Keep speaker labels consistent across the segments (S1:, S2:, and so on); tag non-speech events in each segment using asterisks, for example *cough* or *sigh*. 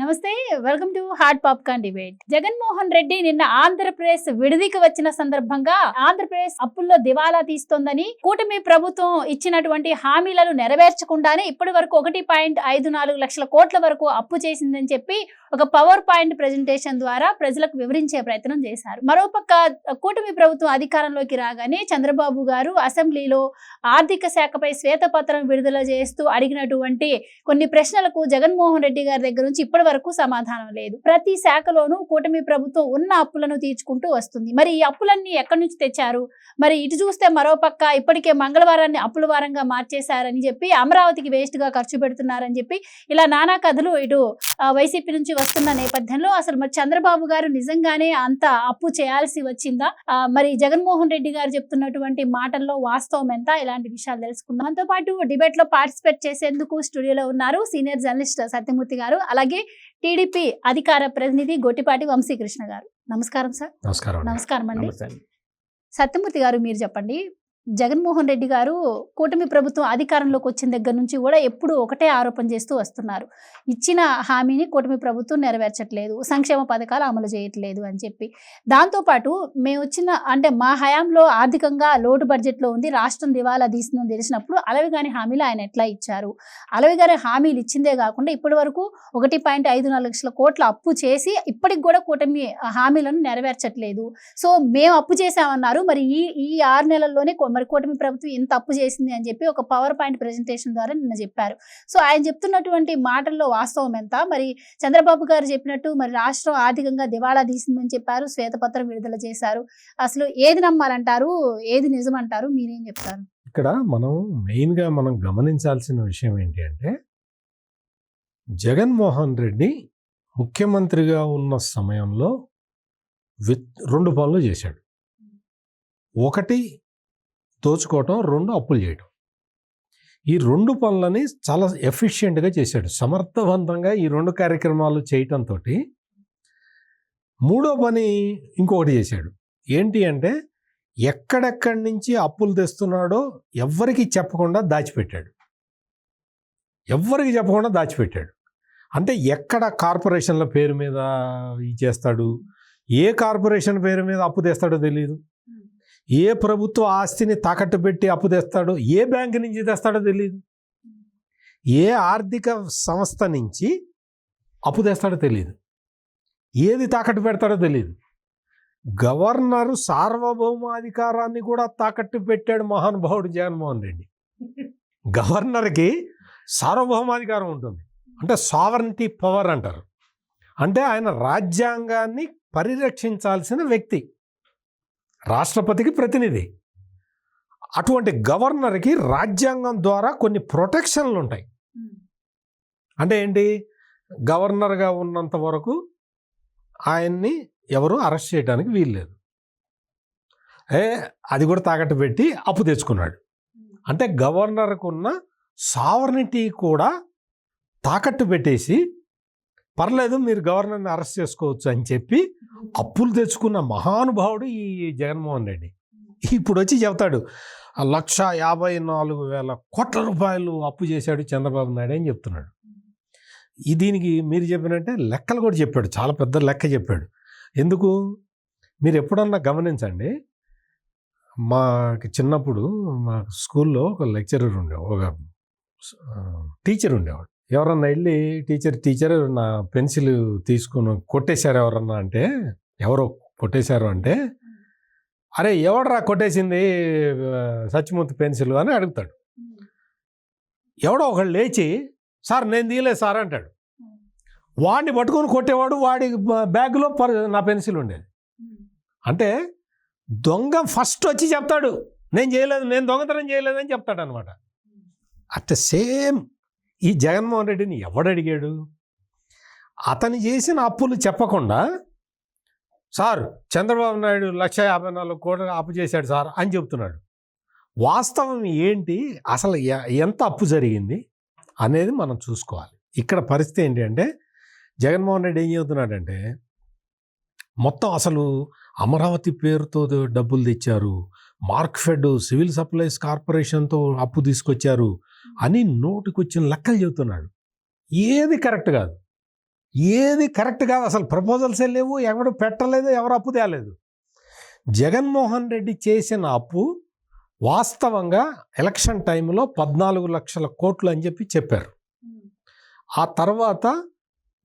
S1: నమస్తే welcome to hard popcorn debate. Jaganmohan Reddy నిన్న ఆంధ్రప్రదేశ్ విడిదికి వచ్చిన సందర్భంగా ఆంధ్రప్రదేశ్ అప్పుల్లో దివాలా తీస్తోందని కూటమి ప్రభుత్వం ఇచ్చినటువంటి హామీలను నెరవేర్చకుండానే ఇప్పటి వరకు ఒకటి పాయింట్ ఐదు నాలుగు లక్షల కోట్ల వరకు అప్పు చేసిందని చెప్పి ఒక పవర్ పాయింట్ ప్రెజెంటేషన్ ద్వారా ప్రజలకు వివరించే ప్రయత్నం చేశారు. మరోపక్క కూటమి ప్రభుత్వం అధికారంలోకి రాగానే చంద్రబాబు గారు అసెంబ్లీలో ఆర్థిక శాఖపై శ్వేతపత్రం విడుదల చేస్తూ అడిగినటువంటి కొన్ని ప్రశ్నలకు జగన్మోహన్ రెడ్డి గారి దగ్గర నుంచి ఇప్పటి వరకు సమాధానం లేదు. ప్రతి శాఖలోనూ కూటమి ప్రభుత్వం ఉన్న అప్పులను తీర్చుకుంటూ వస్తుంది. మరి ఈ అప్పులన్నీ ఎక్కడి నుంచి తెచ్చారు? మరి ఇటు చూస్తే మరోపక్క ఇప్పటికే మంగళవారాన్ని అప్పుల వారంగా మార్చేశారని చెప్పి అమరావతికి వేస్ట్గా ఖర్చు పెడుతున్నారని చెప్పి ఇలా నానా కథలు ఇటు వైసీపీ నుంచి వస్తున్న నేపథ్యంలో అసలు మరి చంద్రబాబు గారు నిజంగానే అంత అప్పు చేయాల్సి వచ్చిందా? మరి జగన్మోహన్ రెడ్డి గారు చెప్తున్నటువంటి మాటల్లో వాస్తవం ఎంత? ఇలాంటి విషయాలు తెలుసుకుందాం. దాంతో పాటు డిబేట్లో పార్టిసిపేట్ చేసేందుకు స్టూడియోలో ఉన్నారు సీనియర్ జర్నలిస్ట్ సత్యమూర్తి గారు. అలాగే టీడీపీ అధికార ప్రతినిధి గొట్టిపాటి వంశీకృష్ణ గారు నమస్కారం సార్
S2: నమస్కారం అండి.
S1: నమస్కారం అండి. సత్యమూర్తి గారు మీరు చెప్పండి జగన్మోహన్ రెడ్డి గారు కూటమి ప్రభుత్వం అధికారంలోకి వచ్చిన దగ్గర నుంచి కూడా ఎప్పుడు ఒకటే ఆరోపణ చేస్తూ వస్తున్నారు. ఇచ్చిన హామీని కూటమి ప్రభుత్వం నెరవేర్చట్లేదు సంక్షేమ పథకాలు అమలు చేయట్లేదు అని చెప్పి. దాంతోపాటు మేము వచ్చిన అంటే మా హయాంలో ఆర్థికంగా లోటు బడ్జెట్లో ఉంది రాష్ట్రం దివాలా తీసిందని తెలిసినప్పుడు అలవిగాని హామీలు ఆయన ఎట్లా ఇచ్చారు? అలవిగారి హామీలు ఇచ్చిందే కాకుండా ఇప్పటి వరకు ఒకటి పాయింట్ ఐదు నాలుగు లక్షల కోట్ల అప్పు చేసి ఇప్పటికి కూడా కూటమి హామీలను నెరవేర్చట్లేదు. సో మేము అప్పు చేశామన్నారు. మరి ఈ ఈ ఆరు నెలల్లోనే కో- మరి కూటమి ప్రభుత్వం ఇంత అప్పు చేసింది అని చెప్పి ఒక పవర్ పాయింట్ ప్రజెంటేషన్ ద్వారా నిన్న చెప్పారు. సో ఆయన చెప్తున్నటువంటి మాటల్లో వాస్తవం ఎంత? మరి చంద్రబాబు గారు చెప్పినట్టు మరి రాష్ట్రం ఆర్థికంగా దివాళా తీసిందని చెప్పారు శ్వేతపత్రం విడుదల చేశారు. అసలు ఏది నమ్మాలంటారు? ఏది నిజం అంటారు మీరేం చెప్తారు?
S2: ఇక్కడ మనం మెయిన్గా మనం గమనించాల్సిన విషయం ఏంటి అంటే జగన్మోహన్ రెడ్డి ముఖ్యమంత్రిగా ఉన్న సమయంలో విత్ రెండు పనులు చేశాడు. ఒకటి దోచుకోవటం రెండు అప్పులు చేయటం. ఈ రెండు పనులని చాలా ఎఫిషియెంట్గా చేశాడు. సమర్థవంతంగా ఈ రెండు కార్యక్రమాలు చేయటంతో మూడో పని ఇంకొకటి చేశాడు. ఏంటి అంటే ఎక్కడెక్కడి నుంచి అప్పులు తెస్తున్నాడో ఎవ్వరికి చెప్పకుండా దాచిపెట్టాడు. ఎవ్వరికి చెప్పకుండా దాచిపెట్టాడు. అంటే ఎక్కడ కార్పొరేషన్ల పేరు మీద ఇది చేస్తాడు? ఏ కార్పొరేషన్ పేరు మీద అప్పు తెస్తాడో తెలియదు ఏ ప్రభుత్వ ఆస్తిని తాకట్టు పెట్టి అప్పు తెస్తాడో ఏ బ్యాంక్ నుంచి తెస్తాడో తెలియదు ఏ ఆర్థిక సంస్థ నుంచి అప్పు తెస్తాడో తెలియదు ఏది తాకట్టు పెడతాడో తెలియదు గవర్నరు సార్వభౌమాధికారాన్ని కూడా తాకట్టు పెట్టాడు మహానుభావుడు జగన్మోహన్ రెడ్డి. గవర్నర్కి సార్వభౌమాధికారం ఉంటుంది. అంటే సావరంటీ పవర్ అంటారు. అంటే ఆయన రాజ్యాంగాన్ని పరిరక్షించాల్సిన వ్యక్తి. రాష్ట్రపతికి ప్రతినిధి. అటువంటి గవర్నర్కి రాజ్యాంగం ద్వారా కొన్ని ప్రొటెక్షన్లు ఉంటాయి. అంటే ఏంటి? గవర్నర్గా ఉన్నంత వరకు ఆయన్ని ఎవరు అరెస్ట్ చేయడానికి వీల్లేదు. ఏ అది కూడా తాకట్టు పెట్టి అప్పు తెచ్చుకున్నాడు. అంటే గవర్నర్కు ఉన్న సావర్నిటీ కూడా తాకట్టు పెట్టేసి పర్లేదు మీరు గవర్నర్ని అరెస్ట్ చేసుకోవచ్చు అని చెప్పి అప్పులు తెచ్చుకున్న మహానుభావుడు ఈ జగన్మోహన్ రెడ్డి. ఇప్పుడు వచ్చి చెప్తాడు లక్ష యాభై నాలుగు వేల కోట్ల రూపాయలు అప్పు చేశాడు చంద్రబాబు నాయుడు అని చెప్తున్నాడు. ఈ దీనికి మీరు చెప్పినట్టే లెక్కలు కూడా చెప్పాడు చాలా పెద్ద లెక్క చెప్పాడు. ఎందుకు? మీరు ఎప్పుడన్నా గమనించండి మా చిన్నప్పుడు మా స్కూల్లో ఒక లెక్చరర్ ఉండేవాడు ఒక టీచర్ ఉండేవాడు. ఎవరన్నా వెళ్ళి టీచర్ టీచర్ నా పెన్సిల్ తీసుకుని కొట్టేశారు ఎవరన్నా అంటే ఎవరో కొట్టేశారు అంటే అరే ఎవడరా కొట్టేసింది సత్యమూర్తి పెన్సిల్? అని అడుగుతాడు. ఎవడో ఒకళ్ళు లేచి సార్ నేను తీయలేదు సార్ అంటాడు. వాడిని పట్టుకొని కొట్టేవాడు వాడి బ్యాగ్లో పర్ నా పెన్సిల్ ఉండేది. అంటే దొంగ ఫస్ట్ వచ్చి చెప్తాడు నేను చేయలేదు నేను దొంగతనం చేయలేదని చెప్తాడు అనమాట అట్ సేమ్ ఈ జగన్మోహన్ రెడ్డిని ఎవడడిగాడు? అతను చేసిన అప్పులు చెప్పకుండా సార్ చంద్రబాబు నాయుడు లక్ష యాభై నాలుగు కోట్లు అప్పు చేశాడు సార్ అని చెప్తున్నాడు వాస్తవం ఏంటి? అసలు ఎ- ఎంత అప్పు జరిగింది అనేది మనం చూసుకోవాలి. ఇక్కడ పరిస్థితి ఏంటంటే జగన్మోహన్ రెడ్డి ఏం చెబుతున్నాడంటే మొత్తం అసలు అమరావతి పేరుతో డబ్బులు తెచ్చారు. మార్క్ఫెడ్ సివిల్ సప్లైస్ కార్పొరేషన్తో అప్పు తీసుకొచ్చారు అని నోటికొచ్చిన లెక్కలు చెబుతున్నాడు. ఏది కరెక్ట్ కాదు. ఏది కరెక్ట్ కాదు. అసలు ప్రపోజల్సే లేవు. ఎవడు పెట్టలేదు ఎవరు అప్పు తేలేదు. జగన్మోహన్ రెడ్డి చేసిన అప్పు వాస్తవంగా ఎలక్షన్ టైంలో పద్నాలుగు లక్షల కోట్లు అని చెప్పి చెప్పారు. ఆ తర్వాత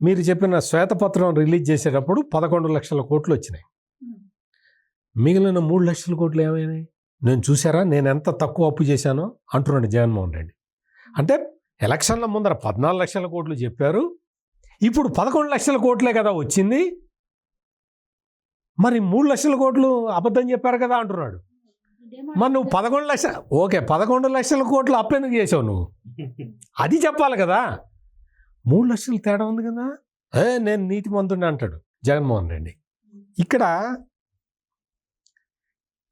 S2: మీరు చెప్పిన శ్వేతపత్రం రిలీజ్ చేసేటప్పుడు పదకొండు లక్షల కోట్లు వచ్చినాయి. మిగిలిన మూడు లక్షల కోట్లు ఏమైనాయి? నేను చూసారా నేను ఎంత తక్కువ అప్పు చేశానో? అంటున్నాడు జగన్మోహన్ రెడ్డి. అంటే ఎలక్షన్ల ముందర పద్నాలుగు లక్షల కోట్లు చెప్పారు. ఇప్పుడు పదకొండు లక్షల కోట్లే కదా వచ్చింది. మరి మూడు లక్షల కోట్లు అబద్ధం చెప్పారు కదా అంటున్నాడు. మరి నువ్వు పదకొండు లక్ష ఓకే పదకొండు లక్షల కోట్లు అప్పెందుకు చేసావు నువ్వు? అది చెప్పాలి కదా. మూడు లక్షలు తేడా ఉంది కదా? ఏ నేను నీతి మంతుడిని అంటాడు జగన్మోహన్ రెడ్డి. ఇక్కడ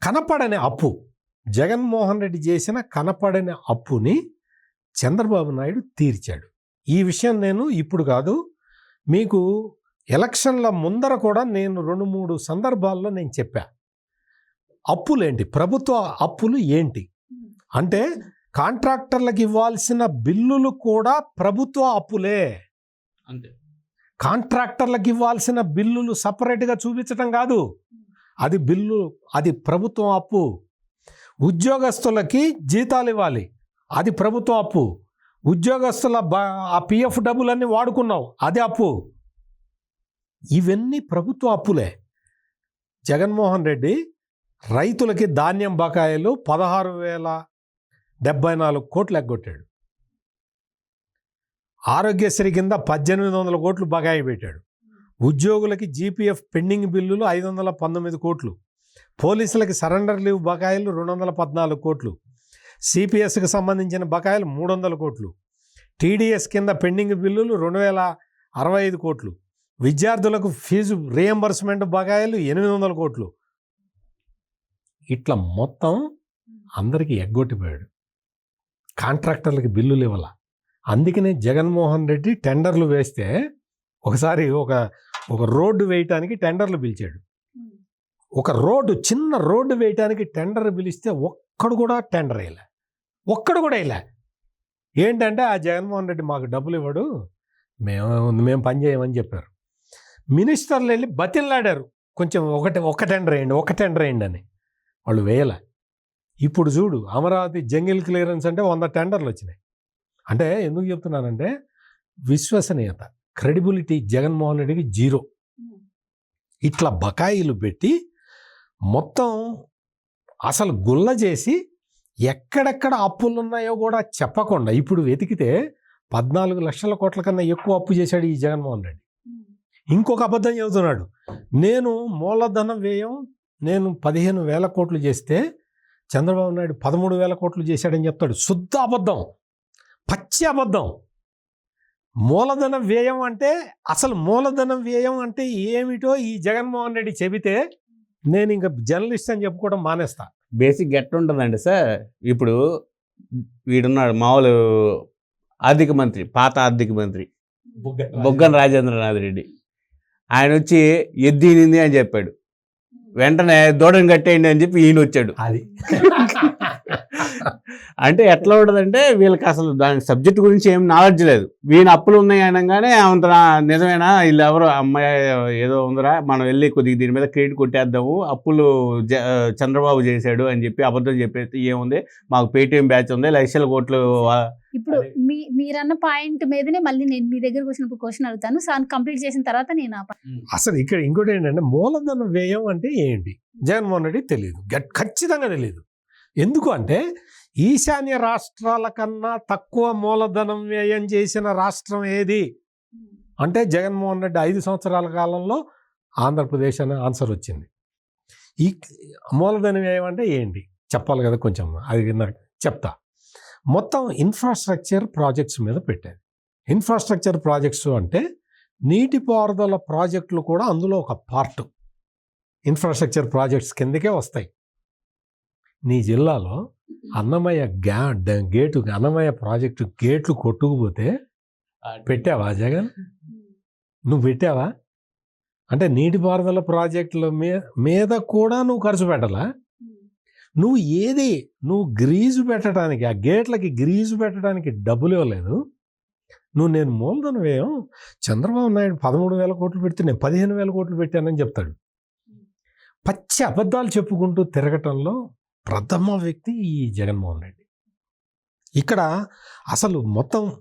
S2: కనపడని అప్పు. జగన్మోహన్ రెడ్డి చేసిన కనపడని అప్పుని చంద్రబాబు నాయుడు తీర్చాడు. ఈ విషయం నేను ఇప్పుడు కాదు మీకు ఎలక్షన్ల ముందర కూడా నేను రెండు మూడు సందర్భాల్లో నేను చెప్పా. అప్పులేంటి? ప్రభుత్వ అప్పులు ఏంటి? అంటే కాంట్రాక్టర్లకు ఇవ్వాల్సిన బిల్లులు కూడా ప్రభుత్వ అప్పులే.
S3: అంతే.
S2: కాంట్రాక్టర్లకు ఇవ్వాల్సిన బిల్లులు సపరేట్గా చూపించటం కాదు. అది బిల్లు అది ప్రభుత్వం అప్పు. ఉద్యోగస్తులకి జీతాలు ఇవ్వాలి. అది ప్రభుత్వం అప్పు. ఉద్యోగస్తుల బ ఆ పిఎఫ్ డబ్బులన్నీ వాడుకున్నావు అది అప్పు. ఇవన్నీ ప్రభుత్వ అప్పులే. జగన్మోహన్ రెడ్డి రైతులకి ధాన్యం బకాయిలు పదహారు వేల డెబ్బై నాలుగు కోట్లు ఎగ్గొట్టాడు. ఆరోగ్యశ్రీ కింద పద్దెనిమిది వందల కోట్లు బకాయి పెట్టాడు. ఉద్యోగులకి జీపీఎఫ్ పెండింగ్ బిల్లులు ఐదు వందల పంతొమ్మిది కోట్లు. పోలీసులకి సరెండర్ లీవ్ బకాయిలు రెండు వందల పద్నాలుగు కోట్లు. సిపిఎస్కి సంబంధించిన బకాయిలు మూడు వందల కోట్లు. టీడీఎస్ కింద పెండింగ్ బిల్లులు రెండు వేల అరవై ఐదు కోట్లు. విద్యార్థులకు ఫీజు రియంబర్స్మెంట్ బకాయిలు ఎనిమిది వందల కోట్లు. ఇట్లా మొత్తం అందరికీ ఎగ్గొట్టిపోయాడు. కాంట్రాక్టర్లకి బిల్లులు ఇవ్వాల అందుకనే జగన్మోహన్ రెడ్డి టెండర్లు వేస్తే ఒకసారి ఒక ఒక రోడ్డు వేయటానికి టెండర్లు పిలిచాడు. ఒక రోడ్డు చిన్న రోడ్డు వేయటానికి టెండర్ పిలిస్తే ఒక్కడు కూడా టెండర్ వేయలే. ఒక్కడు కూడా వేయలే. ఏంటంటే ఆ జగన్మోహన్ రెడ్డి మాకు డబ్బులు ఇవ్వడు మేము మేము పని చేయమని చెప్పారు. మినిస్టర్లు వెళ్ళి బతిల్లాడారు కొంచెం ఒకటి ఒక టెండర్ వేయండి ఒక టెండర్ వేయండి అని. వాళ్ళు వేయలే. ఇప్పుడు చూడు అమరావతి జంగిల్ క్లియరెన్స్ అంటే వంద టెండర్లు వచ్చినాయి. అంటే ఎందుకు చెప్తున్నానంటే విశ్వసనీయత. క్రెడిబిలిటీ జగన్మోహన్ రెడ్డికి జీరో. ఇట్లా బకాయిలు పెట్టి మొత్తం అసలు గుల్ల చేసి ఎక్కడెక్కడ అప్పులు ఉన్నాయో కూడా చెప్పకుండా ఇప్పుడు వెతికితే పద్నాలుగు లక్షల కోట్ల కన్నా ఎక్కువ అప్పు చేశాడు ఈ జగన్మోహన్ రెడ్డి. ఇంకొక అబద్ధం చెబుతున్నాడు. నేను మూలధన వ్యయం నేను పదిహేను వేల కోట్లు చేస్తే చంద్రబాబు నాయుడు పదమూడు వేల కోట్లు చేశాడని చెప్తాడు. శుద్ధ అబద్ధం. పచ్చి అబద్ధం. మూలధన వ్యయం అంటే అసలు మూలధన వ్యయం అంటే ఏమిటో ఈ జగన్మోహన్ రెడ్డి చెబితే నేను ఇంకా జర్నలిస్ట్ అని చెప్పుకోవడం మానేస్తా.
S3: బేసిక్ ఎట్లా ఉంటుందండి సార్. ఇప్పుడు వీడున్నాడు మామూలు ఆర్థిక మంత్రి పాత ఆర్థిక మంత్రి. బొగ్గన రాజేంద్రనాథ్ రెడ్డి. ఆయన వచ్చి ఎద్దినింది అని చెప్పాడు. వెంటనే దూడని కట్టేయండి అని చెప్పి ఈయన వచ్చాడు
S2: అది. *laughs*
S3: అంటే ఎట్లా ఉంటుందంటే వీళ్ళకి అసలు దాని సబ్జెక్ట్ గురించి ఏం నాలెడ్జ్ లేదు. వీళ్ళ అప్పులు ఉన్నాయి అనగానే అంత నిజమేనా? వీళ్ళు ఎవరు అమ్మాయి ఏదో ఉందిరా మనం వెళ్ళి కొద్దిగా దీని మీద క్రెడిట్ కొట్టేద్దాము అప్పులు చంద్రబాబు చేశాడు అని చెప్పి అబద్ధం చెప్పేసి ఏముంది? మాకు పేటీఎం బ్యాచ్ ఉంది లక్షల కోట్లు
S1: ఇప్పుడు మీ మీరన్న పాయింట్ మీదనే మళ్ళీ నేను మీ దగ్గరకు వచ్చినప్పుడు క్వశ్చన్ అడుగుతాను. సార్ కంప్లీట్ చేసిన తర్వాత నేను
S2: అసలు ఇక్కడ ఇంకోటి ఏంటంటే మూలధన వ్యయం అంటే ఏంటి? జగన్మోహన్ రెడ్డి తెలియదు గట్ ఖచ్చితంగా తెలియదు ఎందుకు అంటే ఈశాన్య రాష్ట్రాల కన్నా తక్కువ మూలధనం వ్యయం చేసిన రాష్ట్రం ఏది? అంటే జగన్మోహన్ రెడ్డి ఐదు సంవత్సరాల కాలంలో ఆంధ్రప్రదేశ్ అనే ఆన్సర్ వచ్చింది. ఈ మూలధన వ్యయం అంటే ఏంటి? చెప్పాలి కదా కొంచెం అది నాకు చెప్తా. మొత్తం ఇన్ఫ్రాస్ట్రక్చర్ ప్రాజెక్ట్స్ మీద పెట్టారు ఇన్ఫ్రాస్ట్రక్చర్ ప్రాజెక్ట్స్ అంటే నీటిపారుదల ప్రాజెక్టులు కూడా అందులో ఒక పార్ట్. ఇన్ఫ్రాస్ట్రక్చర్ ప్రాజెక్ట్స్ కిందకే వస్తాయి. నీ జిల్లాలో అన్నమయ్య గ్యా గేటు అన్నమయ్య ప్రాజెక్టు గేట్లు కొట్టుకుపోతే పెట్టావా జగన్? *laughs* నువ్వు పెట్టావా? అంటే నీటిపారుదల ప్రాజెక్టుల మీద మీద కూడా నువ్వు ఖర్చు పెట్టాలా? నువ్వు ఏది నువ్వు గ్రీజు పెట్టడానికి ఆ గేట్లకి గ్రీజు పెట్టడానికి డబ్బులు ఇవ్వలేదు. నువ్వు నేను మూలధన వ్యయం చంద్రబాబు నాయుడు పదమూడు వేల కోట్లు పెడితే నేను పదిహేను వేల కోట్లు పెట్టానని చెప్తాడు. పచ్చి అబద్ధాలు చెప్పుకుంటూ తిరగటంలో ప్రథమ వ్యక్తి ఈ జగన్మోహన్ రెడ్డి. ఇక్కడ అసలు మొత్తం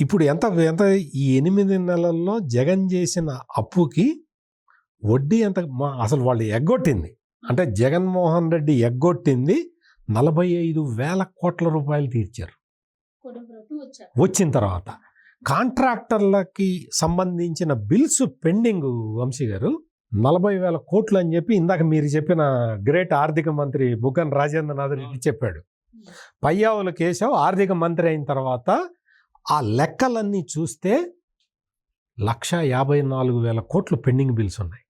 S2: ఇప్పుడు ఎంత ఎంత ఈ ఎనిమిది నెలల్లో జగన్ చేసిన అప్పుకి వడ్డీ ఎంత మా- అసలు వాళ్ళు ఎగ్గొట్టింది. అంటే జగన్మోహన్ రెడ్డి ఎగ్గొట్టింది నలభై ఐదు వేల కోట్ల రూపాయలు తీర్చారు. వచ్చిన తర్వాత కాంట్రాక్టర్లకి సంబంధించిన బిల్స్ పెండింగ్ వంశీ గారు నలభై వేల కోట్లు అని చెప్పి ఇందాక మీరు చెప్పిన గ్రేట్ ఆర్థిక మంత్రి బుగ్గన్ రాజేంద్రనాథ్ రెడ్డి చెప్పాడు. పయ్యావుల కేశవ్ ఆర్థిక మంత్రి అయిన తర్వాత ఆ లెక్కలన్నీ చూస్తే లక్ష యాభై నాలుగు వేల కోట్లు పెండింగ్ బిల్స్ ఉన్నాయి.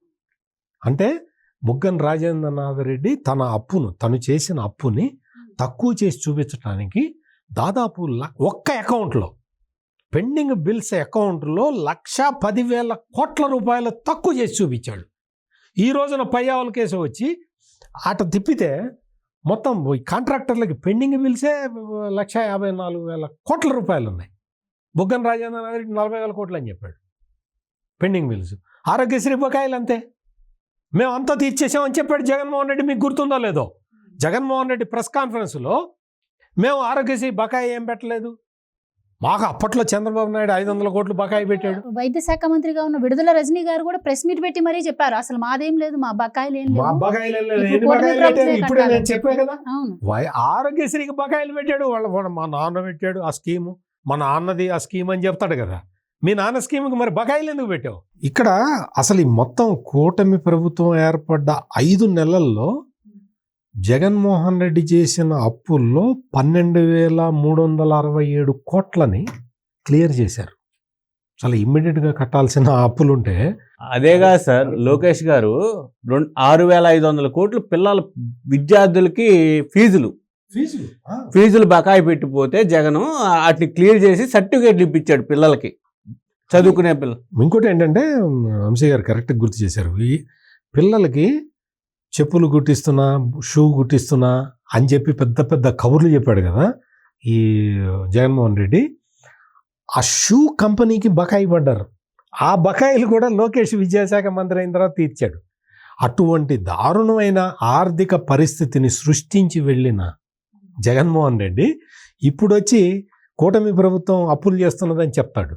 S2: అంటే బుగ్గన్ రాజేంద్రనాథ్ రెడ్డి తన అప్పును తను చేసిన అప్పుని తక్కువ చేసి చూపించడానికి దాదాపు ఒక్క అకౌంట్లో పెండింగ్ బిల్స్ అకౌంట్లో లక్ష పదివేల కోట్ల రూపాయలు తక్కువ చేసి చూపించాడు. ఈ రోజున పయ్యావుల కేసు వచ్చి అట తిప్పితే మొత్తం ఈ కాంట్రాక్టర్లకి పెండింగ్ బిల్సే లక్ష యాభై నాలుగు వేల కోట్ల రూపాయలు ఉన్నాయి. బుగ్గన రాజేంద్ర రెడ్డి నలభై వేల కోట్లు అని చెప్పాడు. Pending bills. ఆరోగ్యశ్రీ బకాయిలు అంతే. మేము అంతా తీర్చేసామని చెప్పాడు జగన్మోహన్ రెడ్డి. మీకు గుర్తుందో లేదో? జగన్మోహన్ రెడ్డి ప్రెస్ కాన్ఫరెన్స్లో మేము ఆరోగ్యశ్రీ బకాయి ఏం పెట్టలేదు? మాకు అప్పట్లో చంద్రబాబు నాయుడు ఐదు వందల కోట్లు బకాయి పెట్టాడు.
S1: వైద్య శాఖ మంత్రిగా ఉన్న విడుదల రజనీ గారు కూడా ప్రెస్ మీట్ పెట్టి మరీ చెప్పారు. అసలు మాదేం లేదు మా బకాయిలు ఏం
S2: మా బకాయిలు.
S1: ఇప్పుడు
S2: నేను చెప్పా. కదా. ఆరోగ్యశ్రీకి బకాయిలు పెట్టాడు. వాళ్ళ వాళ్ళ- మా నాన్న పెట్టాడు ఆ స్కీము. మా నాన్నది ఆ స్కీమ్ అని చెప్తాడు కదా. మీ నాన్న స్కీమ్కి మరి బకాయిలు ఎందుకు పెట్టావు? ఇక్కడ అసలు ఈ మొత్తం కూటమి ప్రభుత్వం ఏర్పడ్డ ఐదు నెలల్లో జగన్మోహన్ రెడ్డి చేసిన అప్పుల్లో పన్నెండు వేల మూడు వందల అరవై ఏడు కోట్లని క్లియర్ చేశారు. చాలా ఇమ్మీడియట్గా కట్టాల్సిన అప్పులుంటే
S3: అదేగా సార్ లోకేష్ గారు రెండు ఆరు వేల ఐదు వందల కోట్లు పిల్లల విద్యార్థులకి ఫీజులు. ఫీజులు? బకాయి పెట్టిపోతే జగన్ వాటిని క్లియర్ చేసి సర్టిఫికేట్లు ఇప్పించాడు పిల్లలకి చదువుకునే పిల్ల
S2: ఇంకోటి ఏంటంటే వంశీ గారు కరెక్ట్గా గుర్తు చేశారు. ఈ పిల్లలకి చెప్పులు కుట్టిస్తున్నా షూ కుట్టిస్తున్నా అని చెప్పి పెద్ద పెద్ద కబుర్లు చెప్పాడు కదా ఈ జగన్మోహన్ రెడ్డి. ఆ షూ కంపెనీకి బకాయి పడ్డారు. ఆ బకాయిలు కూడా లోకేష్ విద్యాశాఖ మంత్రి అయిన తర్వాత తీర్చాడు. అటువంటి దారుణమైన ఆర్థిక పరిస్థితిని సృష్టించి వెళ్ళిన జగన్మోహన్ రెడ్డి ఇప్పుడు వచ్చి కూటమి ప్రభుత్వం అప్పులు చేస్తున్నదని చెప్తాడు.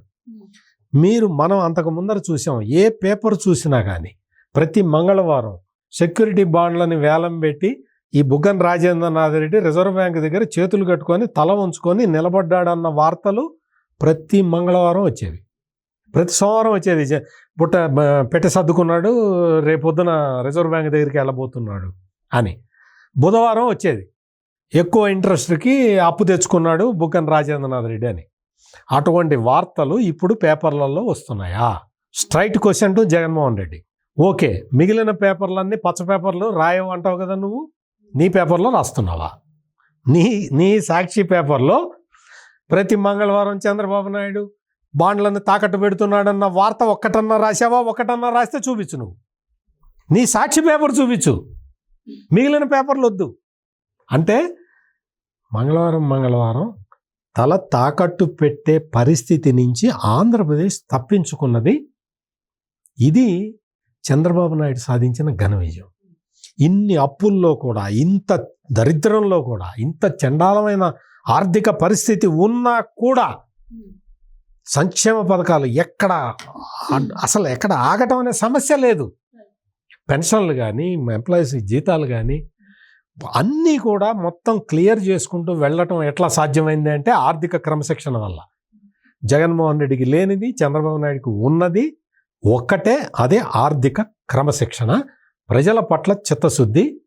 S2: మీరు మనం అంతకు ముందర చూసాం ఏ పేపర్ చూసినా కానీ ప్రతి మంగళవారం సెక్యూరిటీ బాండ్లని వేలం పెట్టి ఈ బుగ్గన్ రాజేంద్రనాథ్ రెడ్డి రిజర్వ్ బ్యాంక్ దగ్గర చేతులు కట్టుకొని తల ఉంచుకొని నిలబడ్డాడన్న వార్తలు ప్రతి మంగళవారం వచ్చేవి. ప్రతి సోమవారం వచ్చేది. జ- పెట్టె సర్దుకున్నాడు రేపొద్దున రిజర్వ్ బ్యాంక్ దగ్గరికి వెళ్ళబోతున్నాడు అని. బుధవారం వచ్చేది. ఎక్కువ ఇంట్రెస్ట్కి అప్పు తెచ్చుకున్నాడు బుగ్గన్ రాజేంద్రనాథ్ రెడ్డి అని. అటువంటి వార్తలు ఇప్పుడు పేపర్లలో వస్తున్నాయా? Straight question to Jaganmohan Reddy. Okay మిగిలిన పేపర్లన్నీ పచ్చ పేపర్లు రాయవు అంటావు కదా నువ్వు? నీ పేపర్లో రాస్తున్నావా? నీ నీ సాక్షి పేపర్లో ప్రతి మంగళవారం చంద్రబాబు నాయుడు బాండ్లను తాకట్టు పెడుతున్నాడన్న వార్త ఒక్కటన్నా రాసావా ఒక్కటన్నా రాస్తే చూపించు నువ్వు. నీ సాక్షి పేపర్ చూపించు. మిగిలిన పేపర్లు వద్దు. అంటే మంగళవారం మంగళవారం తల తాకట్టు పెట్టే పరిస్థితి నుంచి ఆంధ్రప్రదేశ్ తప్పించుకున్నది. ఇది చంద్రబాబు నాయుడు సాధించిన ఘన విజయం ఇన్ని అప్పుల్లో కూడా ఇంత దరిద్రంలో కూడా ఇంత చండాలమైన ఆర్థిక పరిస్థితి ఉన్నా కూడా సంక్షేమ పథకాలు ఎక్కడ అసలు ఎక్కడ ఆగటం అనే సమస్య లేదు. పెన్షన్లు కానీ ఎంప్లాయీస్ జీతాలు కానీ అన్నీ కూడా మొత్తం క్లియర్ చేసుకుంటూ వెళ్ళటం ఎట్లా సాధ్యమైంది అంటే ఆర్థిక క్రమశిక్షణ వల్ల. జగన్మోహన్ రెడ్డికి లేనిది చంద్రబాబు నాయుడుకి ఉన్నది ఒక్కటే అదే ఆర్థిక క్రమశిక్షణ. ప్రజల పట్ల చిత్తశుద్ధి.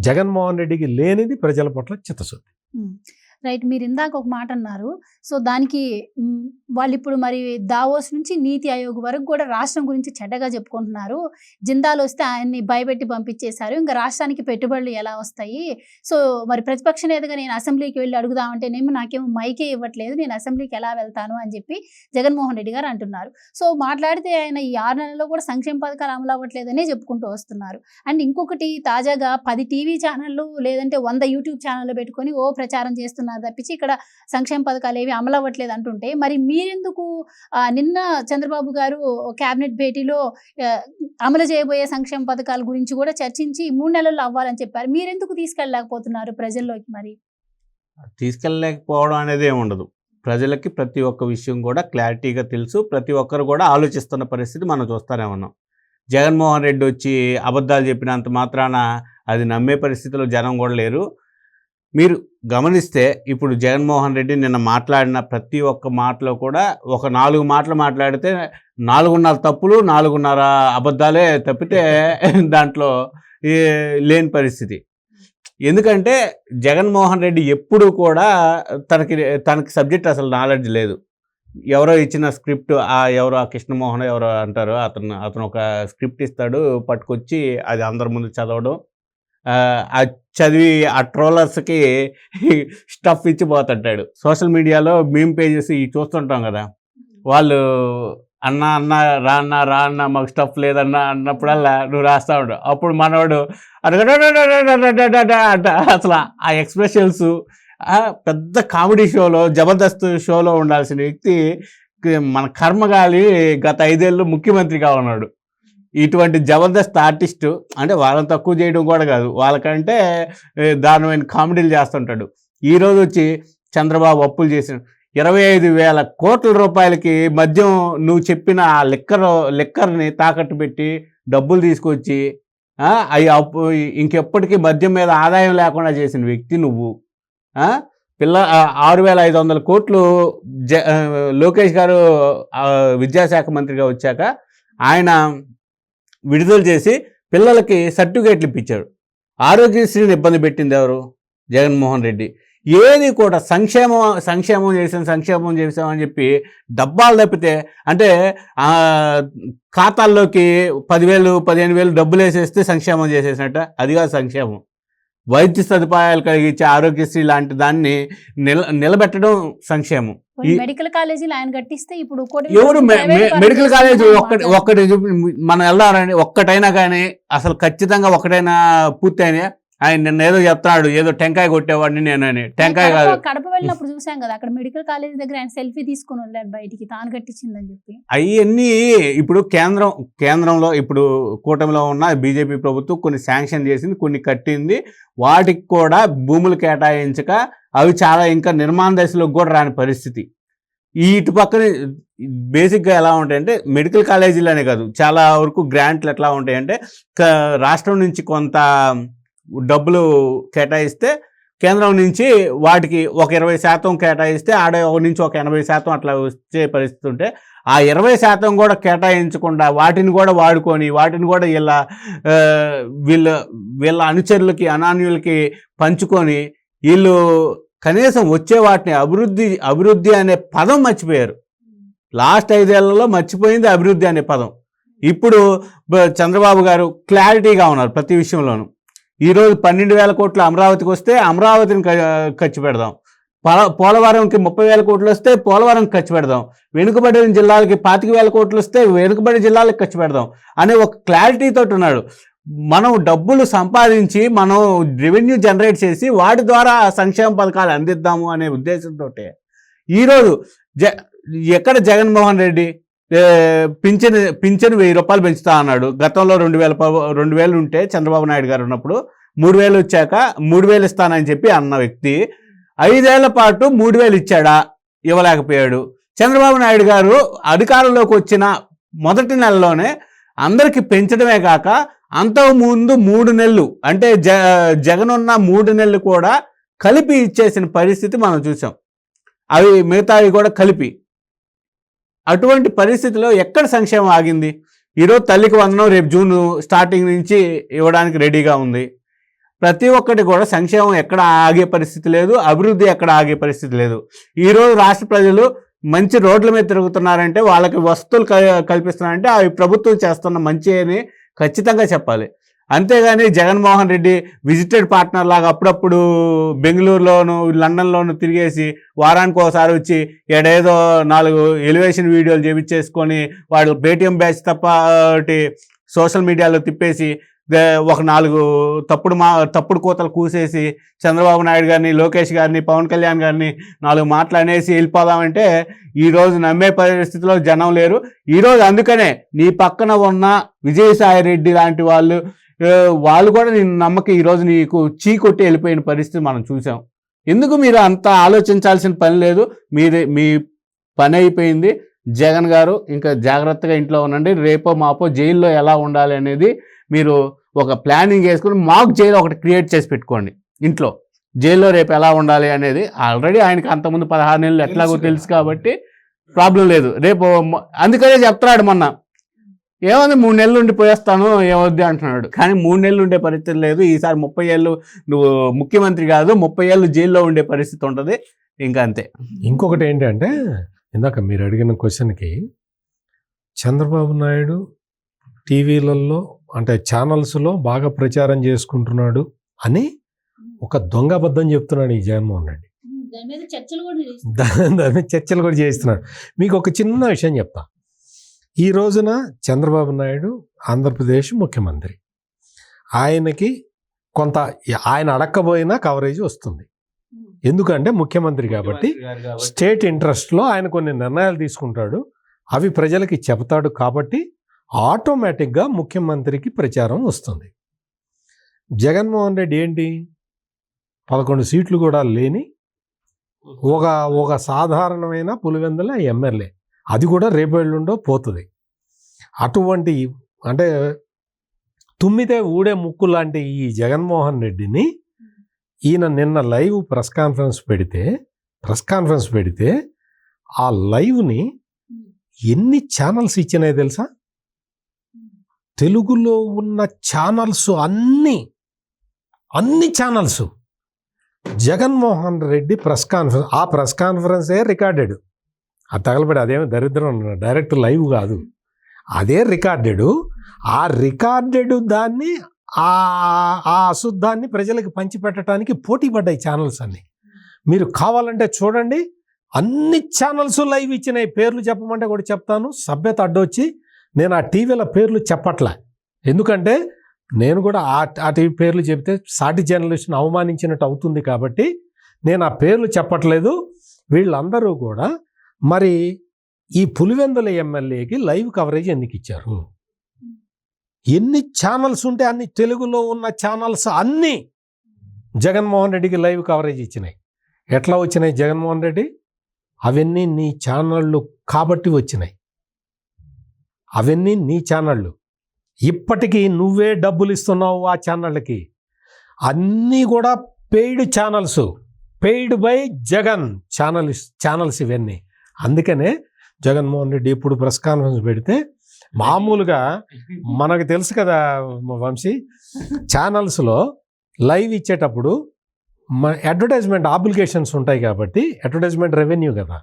S2: జగన్మోహన్ రెడ్డికి లేనిది ప్రజల పట్ల చిత్తశుద్ధి.
S1: రైట్ మీరు ఇందాక ఒక మాట అన్నారు. సో దానికి వాళ్ళు ఇప్పుడు మరి దావోస్ నుంచి నీతి ఆయోగ్ వరకు కూడా రాష్ట్రం గురించి చెడ్డగా చెప్పుకుంటున్నారు. జిందాలు వస్తే ఆయన్ని భయపెట్టి పంపించేశారు. ఇంకా రాష్ట్రానికి పెట్టుబడులు ఎలా వస్తాయి? సో మరి ప్రతిపక్ష నేతగా నేను అసెంబ్లీకి వెళ్ళి అడుగుదామంటేనేమో నాకేమో మైకే ఇవ్వట్లేదు. నేను అసెంబ్లీకి ఎలా వెళ్తాను అని చెప్పి జగన్మోహన్ రెడ్డి గారు అంటున్నారు. సో మాట్లాడితే ఆయన ఈ ఆరు నెలల్లో కూడా సంక్షేమ పథకాలు అమలు అవ్వట్లేదనే చెప్పుకుంటూ వస్తున్నారు. అండ్ ఇంకొకటి తాజాగా పది టీవీ ఛానళ్ళు లేదంటే వంద యూట్యూబ్ ఛానళ్ళు పెట్టుకొని ఓ ప్రచారం చేస్తున్నారు. చేస్తున్నారు తప్పించి ఇక్కడ సంక్షేమ పథకాలు ఏవి అమలు అవ్వట్లేదు అంటుంటే మరి మీరెందుకు నిన్న చంద్రబాబు గారు కేబినెట్ భేటీలో అమలు చేయబోయే సంక్షేమ పథకాల గురించి కూడా చర్చించి మూడు నెలల్లో అవ్వాలని చెప్పారు. మీరెందుకు తీసుకెళ్ళలేకపోతున్నారు ప్రజల్లోకి మరి?
S3: తీసుకెళ్ళలేకపోవడం అనేది ఏముండదు ఉండదు. ప్రజలకి ప్రతి ఒక్క విషయం కూడా క్లారిటీగా తెలుసు. ప్రతి ఒక్కరు కూడా ఆలోచిస్తున్న పరిస్థితి మనం చూస్తూనే ఉన్నాం. జగన్మోహన్ రెడ్డి వచ్చి అబద్ధాలు చెప్పినంత మాత్రాన అది నమ్మే పరిస్థితిలో జనం కూడా లేరు. మీరు గమనిస్తే ఇప్పుడు జగన్మోహన్ రెడ్డి నిన్న మాట్లాడిన ప్రతి ఒక్క మాటలో కూడా ఒక నాలుగు మాటలు మాట్లాడితే నాలుగున్నర తప్పులు నాలుగున్నర అబద్ధాలే తప్పితే *laughs* దాంట్లో లేని పరిస్థితి. ఎందుకంటే జగన్మోహన్ రెడ్డి ఎప్పుడు కూడా తనకి తనకి సబ్జెక్ట్ అసలు నాలెడ్జ్ లేదు. ఎవరో ఇచ్చిన స్క్రిప్ట్ ఆ ఎవరో ఆ కృష్ణమోహన్ ఎవరో అంటారు అతను అతను ఒక స్క్రిప్ట్ ఇస్తాడు పట్టుకొచ్చి అది అందరి ముందు చదవడం. ఆ చదివి ఆ ట్రోలర్స్కి స్టఫ్ ఇచ్చిపోతుంటాడు సోషల్ మీడియాలో మేము పేజెస్ చేసి చూస్తుంటాం కదా వాళ్ళు అన్న అన్న రా అన్న రా అన్న మాకు స్టఫ్ లేదన్నా అన్నప్పుడల్లా నువ్వు రాస్తా ఉంటావు అప్పుడు మనవాడు అంట అసలు ఆ ఎక్స్ప్రెషన్స్ పెద్ద కామెడీ షోలో జబర్దస్త్ షోలో ఉండాల్సిన వ్యక్తి మన కర్మగాలి గత ఐదేళ్ళు ముఖ్యమంత్రిగా ఉన్నాడు ఇటువంటి జబర్దస్త్ ఆర్టిస్టు అంటే వాళ్ళని తక్కువ చేయడం కూడా కాదు. వాళ్ళకంటే దారుణమైన కామెడీలు చేస్తుంటాడు. ఈరోజు వచ్చి చంద్రబాబు అప్పులు చేసిన ఇరవై ఐదు వేల కోట్ల రూపాయలకి మద్యం నువ్వు చెప్పిన ఆ లిక్కర్ లిక్కర్ని తాకట్టు పెట్టి డబ్బులు తీసుకొచ్చి అవి అప్పు ఇంకెప్పటికీ మద్యం మీద ఆదాయం లేకుండా చేసిన వ్యక్తి నువ్వు. పిల్ల ఆరు వేల ఐదు వందల కోట్లు జ లోకేష్ గారు విద్యాశాఖ మంత్రిగా వచ్చాక ఆయన విడుదల చేసి పిల్లలకి సర్టిఫికేట్లు ఇప్పించాడు. ఆరోగ్యశ్రీని ఇబ్బంది పెట్టింది ఎవరు? జగన్మోహన్ రెడ్డి. ఏది కూడా సంక్షేమం సంక్షేమం చేసాం సంక్షేమం చేసామని చెప్పి డబ్బాలు తప్పితే అంటే ఖాతాల్లోకి పదివేలు పదిహేను వేలు డబ్బులు వేసేస్తే సంక్షేమం చేసేసినట్ట? అది కాదు సంక్షేమం. వైద్య సదుపాయాలు కలిగించే ఆరోగ్యశ్రీ లాంటి దాన్ని నిల నిలబెట్టడం సంక్షేమం.
S1: మెడికల్ కాలేజీలు ఆయన కట్టిస్తే ఇప్పుడు
S3: ఎవరు మెడికల్ కాలేజ్ ఒక్కటి. ఒక్కటి మనం వెళ్దామని ఒక్కటైనా కానీ అసలు ఖచ్చితంగా ఒకటైనా పూర్తి అయినాయి ఆయన నిన్న ఏదో చెప్తున్నాడు ఏదో టెంకాయ కొట్టేవాడిని నేను అని. టెంకాయ కాదు.
S1: కడప- కడప వెళ్ళినప్పుడు చూసాం కదా అక్కడ మెడికల్ కాలేజ్ దగ్గర ఆయన సెల్ఫీ తీసుకుని వెళ్ళాడు బయటికి తాను కట్టించిందని చెప్పి.
S3: అవన్నీ ఇప్పుడు కేంద్రం కేంద్రంలో ఇప్పుడు కూటమిలో ఉన్న బీజేపీ ప్రభుత్వం కొన్ని శాంక్షన్ చేసింది కొన్ని కట్టింది. వాటికి కూడా భూములు కేటాయించక అవి చాలా ఇంకా నిర్మాణ దశలోకి కూడా రాని పరిస్థితి. ఈ ఇటు పక్కన బేసిక్గా ఎలా ఉంటాయంటే మెడికల్ కాలేజీలనే కాదు చాలా వరకు గ్రాంట్లు ఎట్లా ఉంటాయంటే క- రాష్ట్రం నుంచి కొంత డబ్బులు కేటాయిస్తే కేంద్రం నుంచి వాటికి ఒక ఇరవై శాతం కేటాయిస్తే ఆడ ఒక నుంచి ఒక ఎనభై శాతం అట్లా వచ్చే పరిస్థితి ఉంటే ఆ ఇరవై శాతం కూడా కేటాయించకుండా వాటిని కూడా వాడుకొని వాటిని కూడా వీళ్ళ వీళ్ళ వీళ్ళ అనుచరులకి అనాన్యులకి పంచుకొని వీళ్ళు కనీసం వచ్చే వాటిని అభివృద్ధి అభివృద్ధి అనే పదం మర్చిపోయారు. లాస్ట్ ఐదేళ్ళలో మర్చిపోయింది అభివృద్ధి అనే పదం. ఇప్పుడు చంద్రబాబు గారు క్లారిటీగా ఉన్నారు ప్రతి విషయంలోనూ. ఈరోజు పన్నెండు వేల కోట్లు అమరావతికి వస్తే అమరావతిని ఖర్చు పెడదాం. పో- పోలవరంకి ముప్పై వేల కోట్లు వస్తే పోలవరం ఖర్చు పెడదాం. వెనుకబడిన జిల్లాలకి పాతిక వేల కోట్లు వస్తే వెనుకబడిన జిల్లాలకు ఖర్చు పెడదాం అనే ఒక క్లారిటీ తోటి ఉన్నాడు. మనం డబ్బులు సంపాదించి మనం రెవెన్యూ జనరేట్ చేసి వాటి ద్వారా సంక్షేమ పథకాలు అందిద్దాము అనే ఉద్దేశంతో ఈరోజు జ ఎక్కడ జగన్మోహన్ రెడ్డి పింఛన్ పింఛన్ వెయ్యి రూపాయలు పెంచుతా అన్నాడు. గతంలో రెండు వేల రెండు వేలు ఉంటే చంద్రబాబు నాయుడు గారు ఉన్నప్పుడు మూడు వేలు వచ్చాక మూడు వేలు ఇస్తానని చెప్పి అన్న వ్యక్తి. ఐదేళ్ళ పాటు మూడు వేలు ఇచ్చాడా? ఇవ్వలేకపోయాడు. చంద్రబాబు నాయుడు గారు అధికారంలోకి వచ్చిన మొదటి నెలలోనే అందరికి పెంచడమే కాక అంతకు ముందు మూడు నెలలు అంటే జ జగన్ ఉన్న మూడు నెలలు కూడా కలిపి ఇచ్చేసిన పరిస్థితి మనం చూసాం. అవి మిగతావి కూడా కలిపి. అటువంటి పరిస్థితిలో ఎక్కడ సంక్షేమం ఆగింది? ఈరోజు తల్లికి వందనం రేపు జూన్ స్టార్టింగ్ నుంచి ఇవ్వడానికి రెడీగా ఉంది. ప్రతి ఒక్కటి కూడా సంక్షేమం ఎక్కడ ఆగే పరిస్థితి లేదు అభివృద్ధి ఎక్కడ ఆగే పరిస్థితి లేదు. ఈరోజు రాష్ట్ర ప్రజలు మంచి రోడ్ల మీద తిరుగుతున్నారంటే వాళ్ళకి వస్తువులు కల్పిస్తున్నారంటే అవి ప్రభుత్వం చేస్తున్న మంచి అని ఖచ్చితంగా చెప్పాలి. అంతేగాని జగన్మోహన్ రెడ్డి విజిటెడ్ పార్ట్నర్ లాగా అప్పుడప్పుడు బెంగళూరులోను లండన్లోను తిరిగేసి వారానికి ఒకసారి వచ్చి ఏడేదో నాలుగు ఎలివేషన్ వీడియోలు చేపించేసుకొని వాడు పేటిఎం బ్యాచ్ తప్ప సోషల్ మీడియాలో తిప్పేసి ఒక నాలుగు తప్పుడు మా తప్పుడు కూతలు కూసేసి చంద్రబాబు నాయుడు గారిని లోకేష్ గారిని పవన్ కళ్యాణ్ గారిని నాలుగు మాటలు అనేసి వెళ్ళిపోదామంటే ఈరోజు నమ్మే పరిస్థితిలో జనం లేరు. ఈరోజు అందుకనే నీ పక్కన ఉన్న విజయసాయి రెడ్డి లాంటి వాళ్ళు వాళ్ళు కూడా నేను నమ్మక ఈరోజు నీకు చీ కొట్టి వెళ్ళిపోయిన పరిస్థితి మనం చూసాం. ఎందుకు మీరు అంత ఆలోచించాల్సిన పని లేదు? మీది మీ పని అయిపోయింది. జగన్ గారు ఇంకా జాగ్రత్తగా ఇంట్లో ఉండండి. రేపో మాపో జైల్లో ఎలా ఉండాలి అనేది మీరు ఒక ప్లానింగ్ వేసుకుని మాక్ జైలు ఒకటి క్రియేట్ చేసి పెట్టుకోండి. ఇంట్లో. జైల్లో రేపు ఎలా ఉండాలి అనేది ఆల్రెడీ ఆయనకి అంతకుముందు పదహారు నెలలు ఎట్లాగో
S2: తెలుసు
S3: కాబట్టి ప్రాబ్లం లేదు. రేపు అందుకనే చెప్తున్నాడు మొన్న. ఏమంది మూడు నెలలు ఉండి పోయేస్తాను ఏమొద్ది అంటున్నాడు. కానీ మూడు నెలలు ఉండే పరిస్థితి లేదు. ఈసారి ముప్పై ఏళ్ళు నువ్వు ముఖ్యమంత్రి కాదు ముప్పై ఏళ్ళు జైల్లో ఉండే పరిస్థితి ఉంటుంది. ఇంకా అంతే.
S2: ఇంకొకటి ఏంటంటే ఇందాక మీరు అడిగిన క్వశ్చన్కి చంద్రబాబు నాయుడు టీవీలలో అంటే ఛానల్స్లో బాగా ప్రచారం చేసుకుంటున్నాడు అని ఒక దొంగ అబద్ధం చెప్తున్నాడు ఈ జగన్మోహన్ రెడ్డి.
S1: దాని మీద చర్చలు కూడా
S2: దాని దాని మీద చర్చలు కూడా చేస్తున్నాడు. మీకు ఒక చిన్న విషయం చెప్తా. ఈ రోజున చంద్రబాబు నాయుడు ఆంధ్రప్రదేశ్ ముఖ్యమంత్రి. ఆయనకి కొంత ఆయన అడక్కబోయినా కవరేజ్ వస్తుంది. ఎందుకంటే ముఖ్యమంత్రి కాబట్టి స్టేట్ ఇంట్రెస్ట్లో ఆయన కొన్ని నిర్ణయాలు తీసుకుంటాడు. అవి ప్రజలకి చెబుతాడు కాబట్టి ఆటోమేటిక్గా ముఖ్యమంత్రికి ప్రచారం వస్తుంది. జగన్మోహన్ రెడ్డి ఏంటి? పదకొండు సీట్లు కూడా లేని ఒక ఒక సాధారణమైన పులివెందుల ఎమ్మెల్యే. అది కూడా రేపేళ్ళుండో పోతుంది. అటువంటి అంటే తుమ్మితే ఊడే ముక్కు లాంటి ఈ జగన్మోహన్ రెడ్డిని ఈయన నిన్న లైవ్ ప్రెస్ కాన్ఫరెన్స్ పెడితే ప్రెస్ కాన్ఫరెన్స్ పెడితే ఆ లైవ్ని ఎన్ని ఛానల్స్ ఇచ్చినాయి తెలుసా? తెలుగులో ఉన్న ఛానల్స్ అన్నీ అన్ని channels Jaganmohan Reddy press conference ఆ ప్రెస్ కాన్ఫరెన్సే రికార్డెడ్. ఆ తగలబడి అదేమి దరిద్రం డైరెక్ట్ లైవ్ కాదు. అదే రికార్డెడ్. ఆ రికార్డెడ్ దాన్ని ఆ ఆ అశుద్ధాన్ని ప్రజలకు పంచిపెట్టడానికి పోటీ పడ్డాయి ఛానల్స్ అన్ని. మీరు కావాలంటే చూడండి. అన్ని ఛానల్స్ లైవ్ ఇచ్చినాయి. పేర్లు చెప్పమంటే కూడా చెప్తాను. సభ్యత అడ్డొచ్చి నేను ఆ టీవీల పేర్లు చెప్పట్లే. ఎందుకంటే నేను కూడా ఆ ఆ టీవీ పేర్లు చెబితే సాటి జర్నలిస్ట్ని అవమానించినట్టు అవుతుంది కాబట్టి నేను ఆ పేర్లు చెప్పట్లేదు. వీళ్ళందరూ కూడా మరి ఈ పులివెందుల ఎమ్మెల్యేకి లైవ్ కవరేజ్ ఎందుకు ఇచ్చారు? ఎన్ని ఛానల్స్ ఉంటే అన్ని తెలుగులో ఉన్న ఛానల్స్ అన్నీ జగన్మోహన్ రెడ్డికి లైవ్ కవరేజ్ ఇచ్చినాయి. ఎట్లా వచ్చినాయి జగన్మోహన్ రెడ్డి? అవన్నీ నీ ఛానళ్ళు కాబట్టి వచ్చినాయి. అవన్నీ నీ ఛానళ్ళు. ఇప్పటికీ నువ్వే డబ్బులు ఇస్తున్నావు ఆ ఛానళ్ళకి. అన్నీ కూడా paid channels. Paid by Jagan channel channels ఇవన్నీ. అందుకనే జగన్మోహన్ రెడ్డి ఇప్పుడు ప్రెస్ కాన్ఫరెన్స్ పెడితే మామూలుగా మనకు తెలుసు కదా వంశీ ఛానల్స్లో లైవ్ ఇచ్చేటప్పుడు మన అడ్వర్టైజ్మెంట్ ఆబ్లికేషన్స్ ఉంటాయి కాబట్టి అడ్వర్టైజ్మెంట్ రెవెన్యూ కదా.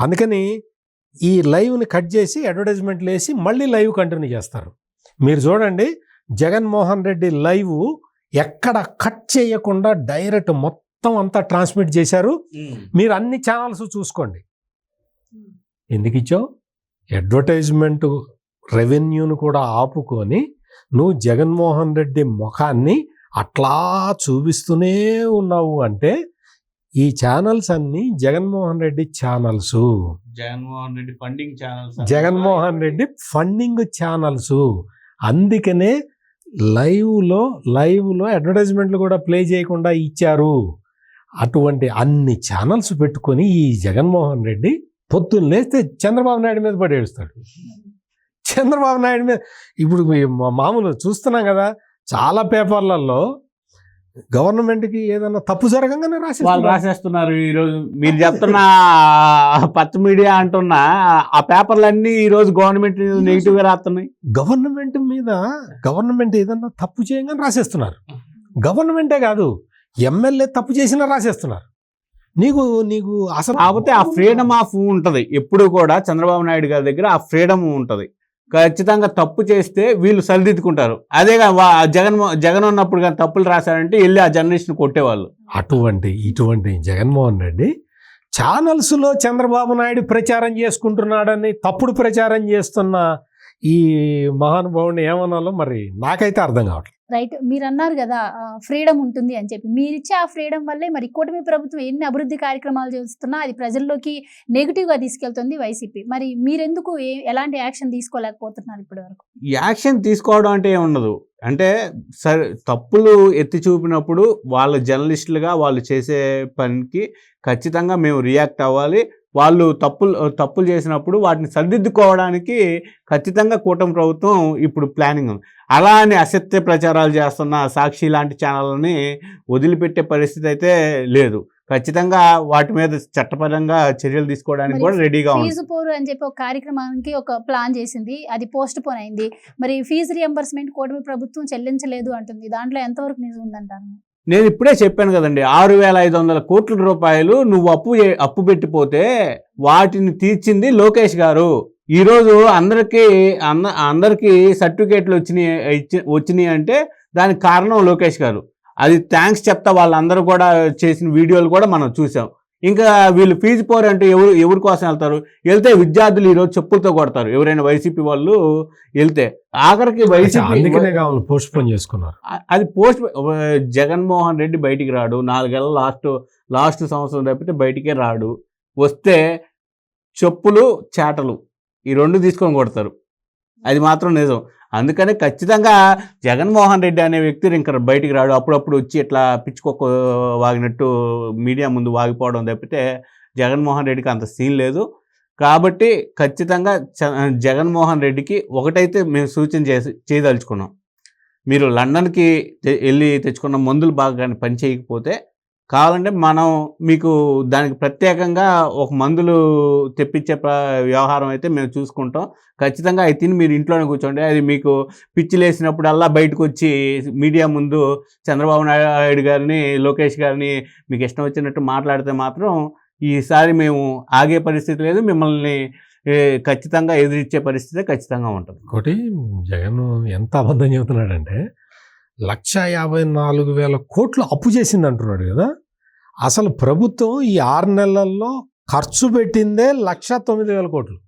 S2: అందుకని ఈ లైవ్ని కట్ చేసి అడ్వర్టైజ్మెంట్లు వేసి మళ్ళీ లైవ్ కంటిన్యూ చేస్తారు. మీరు చూడండి జగన్మోహన్ రెడ్డి లైవ్ ఎక్కడ కట్ చేయకుండా డైరెక్ట్ మొత్తం అంతా ట్రాన్స్మిట్ చేశారు. మీరు అన్ని ఛానల్స్ చూసుకోండి. ఎందుకు ఇచ్చావు? అడ్వర్టైజ్మెంట్ రెవెన్యూను కూడా ఆపుకొని నువ్వు జగన్మోహన్ రెడ్డి ముఖాన్ని అట్లా చూపిస్తూనే ఉన్నావు అంటే ఈ ఛానల్స్ అన్నీ Jaganmohan Reddy channels
S3: Jaganmohan Reddy funding channels
S2: Jaganmohan Reddy funding channels అందుకనే లైవ్లో లైవ్లో అడ్వర్టైజ్మెంట్లు కూడా ప్లే చేయకుండా ఇచ్చారు. అటువంటి అన్ని ఛానల్స్ పెట్టుకొని ఈ జగన్మోహన్ రెడ్డి పొద్దున్న లేస్తే చంద్రబాబు నాయుడు మీద పడి ఏడుస్తాడు. చంద్రబాబు నాయుడు మీద ఇప్పుడు మామూలు చూస్తున్నాం కదా చాలా పేపర్లలో గవర్నమెంట్కి ఏదైనా తప్పు జరగంగానే
S3: వాళ్ళు
S2: రాసి
S3: రాసేస్తున్నారు. ఈ రోజు మీరు చెప్తున్న పచ్చ మీడియా అంటున్న ఆ పేపర్లన్నీ ఈ రోజు గవర్నమెంట్ నెగిటివ్గా రాస్తున్నాయి
S2: గవర్నమెంట్ మీద గవర్నమెంట్ ఏదన్నా తప్పు చేయగానే రాసేస్తున్నారు. గవర్నమెంటే కాదు ఎమ్మెల్యే తప్పు చేసినా రాసేస్తున్నారు. నీకు నీకు అసలు
S3: కాకపోతే ఆ ఫ్రీడమ్ ఆఫ్ ఉంటది. ఎప్పుడు కూడా చంద్రబాబు నాయుడు గారి దగ్గర ఆ ఫ్రీడమ్ ఉంటది. ఖచ్చితంగా తప్పు చేస్తే వీళ్ళు సరిదిద్దుకుంటారు. అదే వా- జగన్ జగన్ ఉన్నప్పుడు కానీ తప్పులు రాశారంటే వెళ్ళి ఆ జర్నలిస్ట్ కొట్టేవాళ్ళు.
S2: అటువంటి ఇటువంటి జగన్మోహన్ రెడ్డి ఛానల్స్లో చంద్రబాబు నాయుడు ప్రచారం చేసుకుంటున్నాడని తప్పుడు ప్రచారం చేస్తున్న ఈ మహానుభావుని ఏమనాలో మరి నాకైతే అర్థం కావట్లేదు.
S1: రైట్ మీరు అన్నారు కదా ఫ్రీడమ్ ఉంటుంది అని చెప్పి. మీరు ఇచ్చే ఆ ఫ్రీడమ్ వల్లే మరి కూటమి ప్రభుత్వం ఎన్ని అభివృద్ధి కార్యక్రమాలు చేస్తున్నా అది ప్రజల్లోకి నెగిటివ్గా తీసుకెళ్తుంది వైసీపీ. మరి మీరెందుకు ఎలాంటి యాక్షన్ తీసుకోలేకపోతున్నారు ఇప్పటి వరకు
S3: యాక్షన్ తీసుకోవడం అంటే ఏం ఉండదు అంటే సరే తప్పులు ఎత్తి చూపినప్పుడు వాళ్ళ జర్నలిస్టులుగా వాళ్ళు చేసే పనికి ఖచ్చితంగా మేము రియాక్ట్ అవ్వాలి. వాళ్ళు తప్పులు తప్పులు చేసినప్పుడు వాటిని సరిదిద్దుకోవడానికి ఖచ్చితంగా కూటమి ప్రభుత్వం ఇప్పుడు ప్లానింగ్ ఉంది. అలా అని అసత్య ప్రచారాలు చేస్తున్న సాక్షి లాంటి ఛానళ్ళని వదిలిపెట్టే పరిస్థితి అయితే లేదు. ఖచ్చితంగా వాటి మీద చట్టపరంగా చర్యలు తీసుకోవడానికి కూడా రెడీగా ఉంది.
S1: ఫీజు పోరు అని చెప్పి ఒక కార్యక్రమానికి ఒక ప్లాన్ చేసింది. అది పోస్ట్ పోన్ అయింది. మరి ఫీజు రియంబర్స్మెంట్ కూటమి ప్రభుత్వం చెల్లించలేదు అంటుంది. దాంట్లో ఎంతవరకు నిజం ఉందంటారు?
S3: నేను ఇప్పుడే చెప్పాను కదండి ఆరు వేల ఐదు వందల కోట్ల రూపాయలు నువ్వు అప్పు అప్పు పెట్టిపోతే వాటిని తీర్చింది లోకేష్ గారు. ఈరోజు అందరికీ అంద అందరికీ సర్టిఫికేట్లు వచ్చినాయి ఇచ్చి వచ్చినాయి అంటే దానికి కారణం లోకేష్ గారు. అది థ్యాంక్స్ చెప్తా వాళ్ళందరూ కూడా చేసిన వీడియోలు కూడా మనం చూసాం. ఇంకా వీళ్ళు ఫీజు పోర్ అంటే ఎవరు ఎవరి కోసం వెళ్తారు? వెళ్తే విద్యార్థులు ఈరోజు చెప్పులతో కొడతారు. ఎవరైనా వైసీపీ వాళ్ళు వెళ్తే ఆఖరికి వైసీపీ
S2: పోస్ట్ పోన్ చేసుకున్నారు.
S3: అది పోస్ట్ జగన్మోహన్ రెడ్డి బయటికి రాడు. నాలుగేళ్ళ లాస్ట్ లాస్ట్ సంవత్సరం తప్పితే బయటికే రాడు. వస్తే చెప్పులు చేటలు ఈ రెండు తీసుకొని కొడతారు. అది మాత్రం నిజం. అందుకని ఖచ్చితంగా జగన్మోహన్ రెడ్డి అనే వ్యక్తి ఇంకా బయటికి రాడు. అప్పుడప్పుడు వచ్చి ఇట్లా పిచ్చుకొక్క వాగినట్టు మీడియా ముందు వాగిపోవడం తప్పితే జగన్మోహన్ రెడ్డికి అంత సీన్ లేదు. కాబట్టి ఖచ్చితంగా జగన్మోహన్ రెడ్డికి ఒకటైతే మేము సూచన చేసి చేయదలుచుకున్నాం. మీరు లండన్కి వెళ్ళి తెచ్చుకున్న మందులు బాగా కానీ పని చేయకపోతే కావాలంటే మనం మీకు దానికి ప్రత్యేకంగా ఒక మందులు తెప్పించే వ్యవహారం అయితే మేము చూసుకుంటాం. ఖచ్చితంగా అవి తిని మీరు ఇంట్లోనే కూర్చోండి. అది మీకు పిచ్చిలేసినప్పుడల్లా బయటకు వచ్చి మీడియా ముందు చంద్రబాబు నాయుడు గారిని లోకేష్ గారిని మీకు ఇష్టం వచ్చినట్టు మాట్లాడితే మాత్రం ఈసారి మేము ఆగే పరిస్థితి లేదు. మిమ్మల్ని ఖచ్చితంగా ఎదిరించే పరిస్థితి ఖచ్చితంగా ఉంటుంది.
S2: ఒకటి జగన్ ఎంత అబద్ధం చెబుతున్నాడంటే లక్ష యాభై నాలుగు వేల కోట్లు అప్పు చేసింది అంటున్నాడు కదా. అసలు ప్రభుత్వం ఈ ఆరు నెలల్లో ఖర్చు పెట్టిందే లక్ష తొమ్మిది వేల కోట్లు.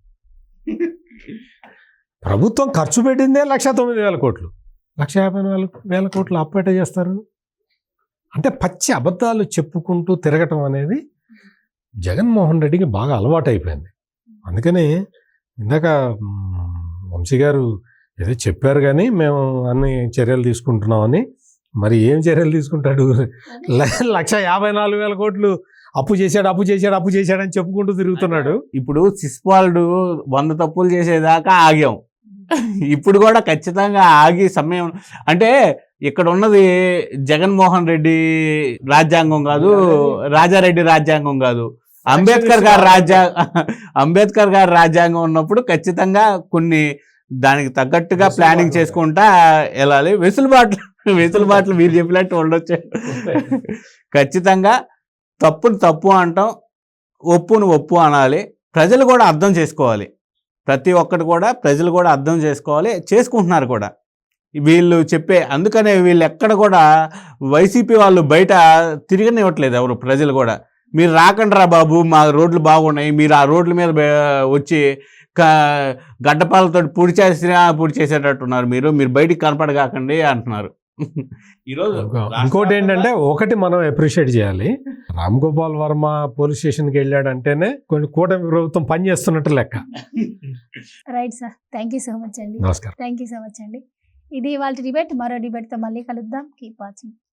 S2: ప్రభుత్వం ఖర్చు పెట్టిందే లక్ష తొమ్మిది వేల కోట్లు. లక్ష యాభై నాలుగు వేల కోట్లు అప్పు ఎట్ట చేస్తారు? అంటే పచ్చి అబద్ధాలు చెప్పుకుంటూ తిరగటం అనేది జగన్మోహన్ రెడ్డికి బాగా అలవాటైపోయింది. అందుకని ఇందాక వంశీ గారు ఏదో చెప్పారు కానీ మేము అన్ని చర్యలు తీసుకుంటున్నామని. మరి ఏం చర్యలు తీసుకుంటాడు? లక్ష యాభై నాలుగు వేల కోట్లు అప్పు చేశాడు అప్పు చేశాడు అప్పు చేశాడని చెప్పుకుంటూ తిరుగుతున్నాడు.
S3: ఇప్పుడు శిశుపాలుడు వంద తప్పులు చేసేదాకా ఆగాం. *laughs* ఇప్పుడు కూడా ఖచ్చితంగా ఆగి సమయం అంటే ఇక్కడ ఉన్నది జగన్మోహన్ రెడ్డి రాజ్యాంగం కాదు రాజారెడ్డి రాజ్యాంగం కాదు. అంబేద్కర్ గారి రాజ్యా *laughs* అంబేద్కర్ గారి రాజ్యాంగం ఉన్నప్పుడు ఖచ్చితంగా కొన్ని దానికి తగ్గట్టుగా ప్లానింగ్ చేసుకుంటా వెళ్ళాలి. వెసులుబాట్లు వెసులుబాట్లు మీరు చెప్పినట్టు ఉండొచ్చు. ఖచ్చితంగా తప్పును తప్పు అంటాం ఒప్పును ఒప్పు అనాలి. ప్రజలు కూడా అర్థం చేసుకోవాలి. ప్రతి ఒక్కటి కూడా ప్రజలు కూడా అర్థం చేసుకోవాలి చేసుకుంటున్నారు కూడా. వీళ్ళు చెప్పే అందుకనే వీళ్ళు ఎక్కడ కూడా వైసీపీ వాళ్ళు బయట తిరగనివ్వట్లేదు ఎవరు ప్రజలు కూడా. మీరు రాకండి రా బాబు మా రోడ్లు బాగున్నాయి మీరు ఆ రోడ్ల మీద వచ్చి గడ్డపాలతో పొడి చేసినా పొడి చేసేటట్టున్నారు మీరు. మీరు బయటికి కనపడగాకండి అంటున్నారు. *laughs* ఈరోజు
S2: ఇంకోటి ఏంటంటే ఒకటి మనం అప్రిషియేట్ చేయాలి. రామ్ గోపాల్ వర్మ పోలీస్ స్టేషన్కి వెళ్ళాడంటేనే కొన్ని కూటమి ప్రభుత్వం పనిచేస్తున్నట్టు లెక్క.
S1: Right sir thank you so much అండి.
S2: నమస్కారం.
S1: థ్యాంక్ యూ సో మచ్ అండి. ఇది వాళ్ళ డిబేట్ మరో డిబేట్తో మళ్ళీ కలుద్దాం. Keep watching